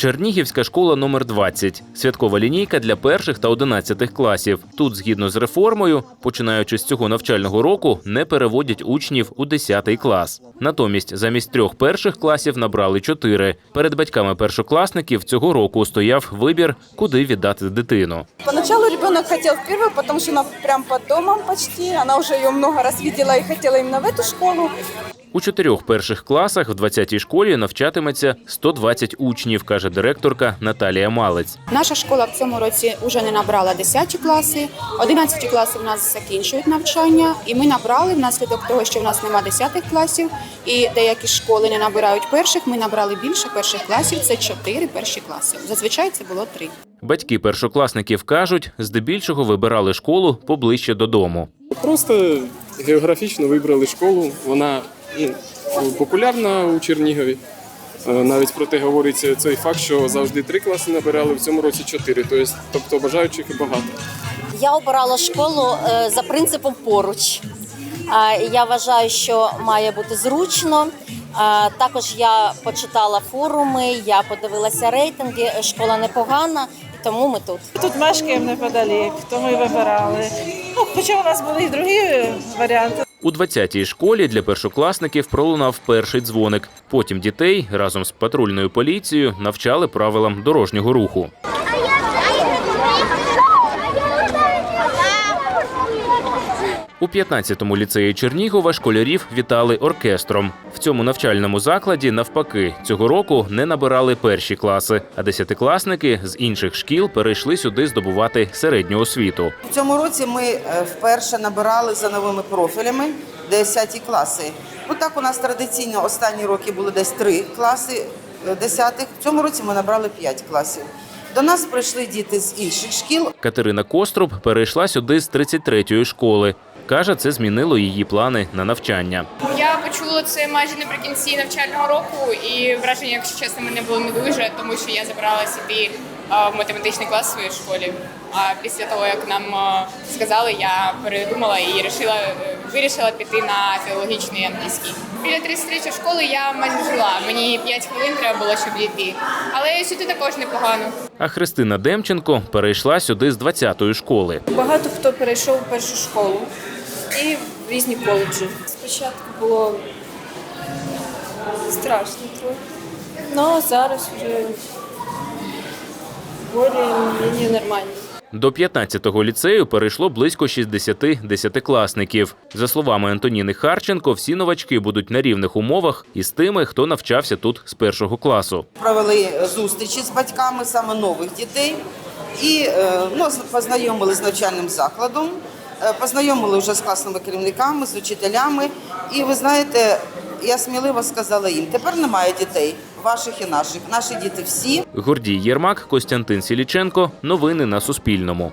Чернігівська школа номер 20 святкова лінійка для перших та одинадцятих класів. Тут, згідно з реформою, починаючи з цього навчального року, не переводять учнів у 10 клас. Натомість замість трьох перших класів набрали чотири. Перед батьками першокласників цього року стояв вибір, куди віддати дитину. Поначалу ребенок хотел в первую, потому что она прям под домом почти. Она уже ее много раз видела и хотела именно в эту школу. У чотирьох перших класах в 20-й школі навчатиметься 120 учнів, каже директорка Наталія Малець. Наша школа в цьому році вже не набрала 10 класи, 11 класи в нас закінчують навчання, і ми набрали внаслідок того, що в нас нема 10 класів, і деякі школи не набирають перших. Ми набрали більше перших класів. Це 4 перші класи. Зазвичай це було 3. Батьки першокласників кажуть, здебільшого вибирали школу поближче додому. Просто географічно вибрали школу. Вона ну, популярна у Чернігові. Е, Навіть про те говориться цей факт, що завжди три класи набирали, в цьому році чотири. Тобто, бажаючих і багато. Я обирала школу е, за принципом поруч. Я вважаю, що має бути зручно. Також я почитала форуми, я подивилася рейтинги. Школа непогана, і тому ми тут. Тут мешкаємо неподалік, тому і вибирали. Ну, хоча у нас були і другі варіанти. У 20-й школі для першокласників пролунав перший дзвоник. Потім дітей разом з патрульною поліцією навчали правилам дорожнього руху. У 15-му ліцеї Чернігова школярів вітали оркестром. В цьому навчальному закладі, навпаки, цього року не набирали перші класи, а десятикласники з інших шкіл перейшли сюди здобувати середню освіту. В цьому році ми е, вперше набирали за новими профілями 10 класи. Ну так у нас традиційно останні роки були десь 3 класи е, 10. В цьому році ми набрали 5 класів. До нас прийшли діти з інших шкіл. Катерина Коструб перейшла сюди з 33-ї школи. Каже, це змінило її плани на навчання. Я почула це майже наприкінці навчального року, і враження, якщо чесно, мене було не дуже, тому що я забрала собі в математичний клас в своїй школі. А після того, як нам сказали, я передумала і вирішила, вирішила піти на філологічний англійський. Біля 33 школи я майже жила. Мені 5 хвилин треба було, щоб дійти. Але сюди також непогано. А Христина Демченко перейшла сюди з 20-ї школи. Багато хто перейшов в першу школу і в різні коледжі. Спочатку було страшно трохи. Ну, а зараз вже більш нормально. До 15-го ліцею перейшло близько 60 десятикласників. За словами Антоніни Харченко, всі новачки будуть на рівних умовах із тими, хто навчався тут з першого класу. Провели зустрічі з батьками саме нових дітей і е, ну, познайомили з навчальним закладом, познайомили вже з класними керівниками, з учителями. І ви знаєте, я сміливо сказала їм: тепер немає дітей, ваших і наших. Наші діти всі Гордій Єрмак, Костянтин Сіліченко. Новини на Суспільному.